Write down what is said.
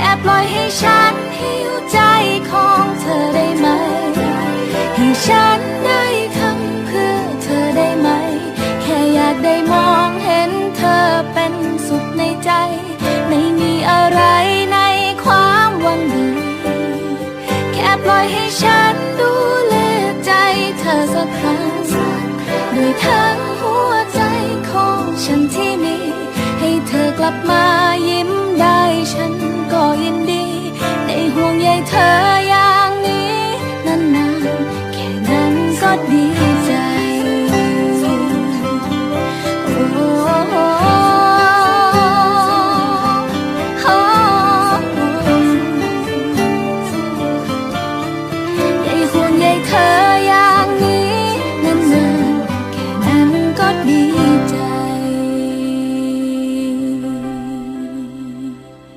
ค่ปล่อยให้ฉันหิวใจของเธอได้ไหม ให้ฉันได้ทำเพื่อเธอได้ไหม แค่อยากได้มองเห็นเธอเป็นสุขในใจ ไม่มีอะไรในความหวังดี แค่ปล่อยให้ฉันดูแลใจเธอสักครั้งด้วยทั้งหัวใจของฉันที่มี ให้เธอกลับมา เธออย่างนี้นานๆแค่นั้นก็ดี